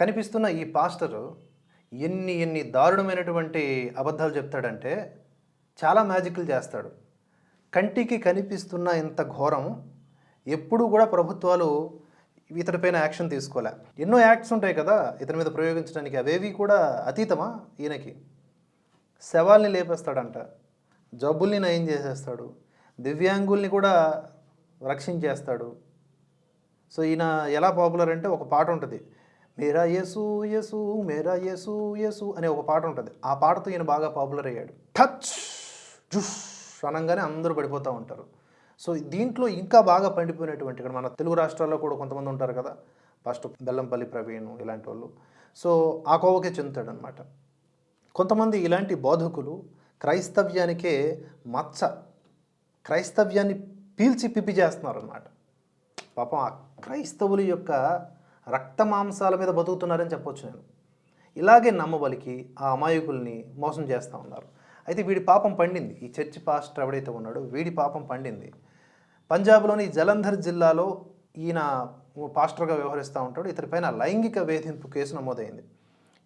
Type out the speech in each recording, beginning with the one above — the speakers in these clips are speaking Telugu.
కనిపిస్తున్న ఈ పాస్టరు ఎన్ని ఎన్ని దారుణమైనటువంటి అబద్ధాలు చెప్తాడంటే చాలా మ్యాజిక్లు చేస్తాడు. కంటికి కనిపిస్తున్న ఇంత ఘోరం ఎప్పుడూ కూడా ప్రభుత్వాలు ఇతడిపైన యాక్షన్ తీసుకోలే. ఎన్నో యాక్ట్స్ ఉంటాయి కదా ఇతని మీద ప్రయోగించడానికి అవేవి కూడా అతీతమా ఈయనకి? శవాల్ని లేపేస్తాడంట జబ్బుల్ని నయం చేసేస్తాడు దివ్యాంగుల్ని కూడా రక్షించేస్తాడు. సో ఈయన ఎలా పాపులర్ అంటే ఒక పాట ఉంటుంది మేరా యేసు యేసు మేరా యేసు యేసు అనే ఒక పాట ఉంటుంది. ఆ పాటతో ఈయన బాగా పాపులర్ అయ్యాడు. టచ్! జుష్! అనగానే అందరూ పడిపోతూ ఉంటారు. సో దీంట్లో ఇంకా బాగా పండిపోయినటువంటి ఇక్కడ మన తెలుగు రాష్ట్రాల్లో కూడా కొంతమంది ఉంటారు కదా. ఫస్ట్ బెల్లంపల్లి ప్రవీణ్ ఇలాంటి వాళ్ళు సో ఆ కోవకే చెందుతాడు అనమాట కొంతమంది ఇలాంటి బోధకులు క్రైస్తవ్యానికే మచ్చ క్రైస్తవ్యాన్ని పీల్చి పిప్పి చేస్తున్నారు అనమాట పాపం ఆ క్రైస్తవుల యొక్క రక్త మాంసాల మీద బతుకుతున్నారని చెప్పొచ్చు నేను. ఇలాగే నమ్మబలికి ఆ అమాయకుల్ని మోసం చేస్తూ ఉన్నారు. అయితే వీడి పాపం పండింది. ఈ చర్చి పాస్టర్ ఎవడైతే ఉన్నాడో వీడి పాపం పండింది. పంజాబ్లోని జలంధర్ జిల్లాలో ఈయన పాస్టర్గా వ్యవహరిస్తూ ఉంటాడు. ఇతడిపైన లైంగిక వేధింపు కేసు నమోదైంది.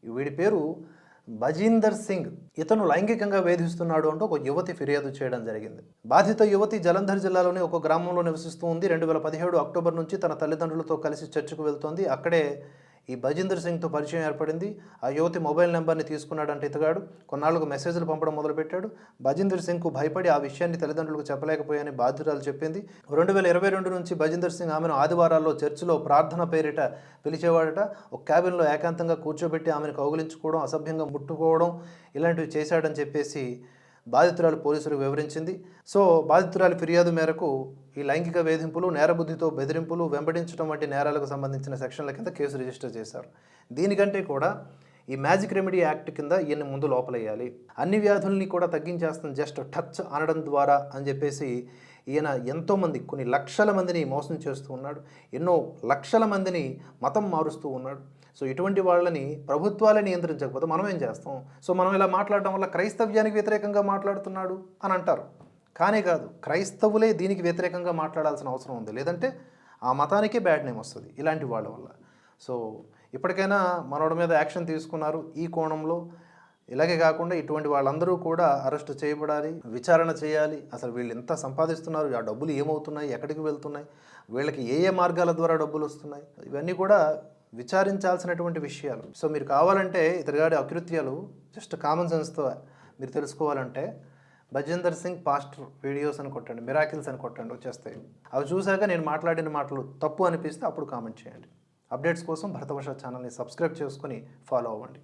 వీడి పేరు బజీందర్ సింగ్ ఇతను లైంగికంగా వేధిస్తున్నాడు అంటూ ఒక యువతి ఫిర్యాదు చేయడం జరిగింది. బాధిత యువతి జలంధర్ జిల్లాలోని ఒక గ్రామంలో నివసిస్తూ ఉంది. రెండు వేల పదిహేడు అక్టోబర్ నుంచి తన తల్లిదండ్రులతో కలిసి చర్చకు వెళ్తోంది. అక్కడే ఈ భజేందర్ సింగ్తో పరిచయం ఏర్పడింది. ఆ యువతి మొబైల్ నెంబర్ని తీసుకున్నాడంటే ఇతగాడు. కొన్నాళ్ళకు మెసేజ్లు పంపడం మొదలుపెట్టాడు. భజేందర్ సింగ్కు భయపడి ఆ విషయాన్ని తల్లిదండ్రులకు చెప్పలేకపోయాని బాధ్యురాలు చెప్పింది. రెండు వేల ఇరవై రెండు నుంచి భజేందర్ సింగ్ ఆమెను ఆదివారాల్లో చర్చిలో ప్రార్థన పేరిట పిలిచేవాడట. ఒక క్యాబిన్లో ఏకాంతంగా కూర్చోబెట్టి ఆమెను కౌగులించుకోవడం అసభ్యంగా ముట్టుకోవడం ఇలాంటివి చేశాడని చెప్పేసి బాధితురాలు పోలీసులకు వివరించింది. సో బాధితురాలి ఫిర్యాదు మేరకు ఈ లైంగిక వేధింపులు నేరబుద్ధితో బెదిరింపులు వెంబడించడం వంటి నేరాలకు సంబంధించిన సెక్షన్ల కింద కేసు రిజిస్టర్ చేశారు. దీనికంటే కూడా ఈ మ్యాజిక్ రెమెడీ యాక్ట్ కింద ఈయన్ని ముందు లోపలేయాలి. అన్ని వ్యాధుల్ని కూడా తగ్గించేస్తాను జస్ట్ టచ్ అనడం ద్వారా అని చెప్పేసి ఈయన ఎంతోమంది కొన్ని లక్షల మందిని మోసం చేస్తూ ఉన్నాడు. ఎన్నో లక్షల మందిని మతం మారుస్తూ ఉన్నాడు. సో ఇటువంటి వాళ్ళని ప్రభుత్వాలే నియంత్రించకపోతే మనం ఏం చేస్తాం? సో మనం ఇలా మాట్లాడడం వల్ల క్రైస్తవ్యానికి వ్యతిరేకంగా మాట్లాడుతున్నాడు అని అంటారు. కానీ కాదు క్రైస్తవులే దీనికి వ్యతిరేకంగా మాట్లాడాల్సిన అవసరం ఉంది. లేదంటే ఆ మతానికే బ్యాడ్ నేమ్ వస్తుంది ఇలాంటి వాళ్ళ వల్ల. సో ఇప్పటికైనా మనోడి మీద యాక్షన్ తీసుకున్నారు ఈ కోణంలో. ఇలాగే కాకుండా ఇటువంటి వాళ్ళందరూ కూడా అరెస్ట్ చేయబడాలి విచారణ చేయాలి. అసలు వీళ్ళు ఎంత సంపాదిస్తున్నారు? ఆ డబ్బులు ఏమవుతున్నాయి? ఎక్కడికి వెళ్తున్నాయి? వీళ్ళకి ఏ ఏ మార్గాల ద్వారా డబ్బులు వస్తున్నాయి? ఇవన్నీ కూడా విచారించాల్సినటువంటి విషయాలు. సో మీరు కావాలంటే ఇతరుగాడి అకృత్యాలు జస్ట్ కామన్ సెన్స్తో మీరు తెలుసుకోవాలంటే భజేందర్ సింగ్ పాస్టర్ వీడియోస్ అని కొట్టండి మిరాకిల్స్ అని కొట్టండి వచ్చేస్తాయి అవి చూశాక నేను మాట్లాడిన మాటలు తప్పు అనిపిస్తే అప్పుడు కామెంట్ చేయండి. అప్డేట్స్ కోసం భరతవర్ష ఛానల్ని సబ్స్క్రైబ్ చేసుకొని ఫాలో అవ్వండి.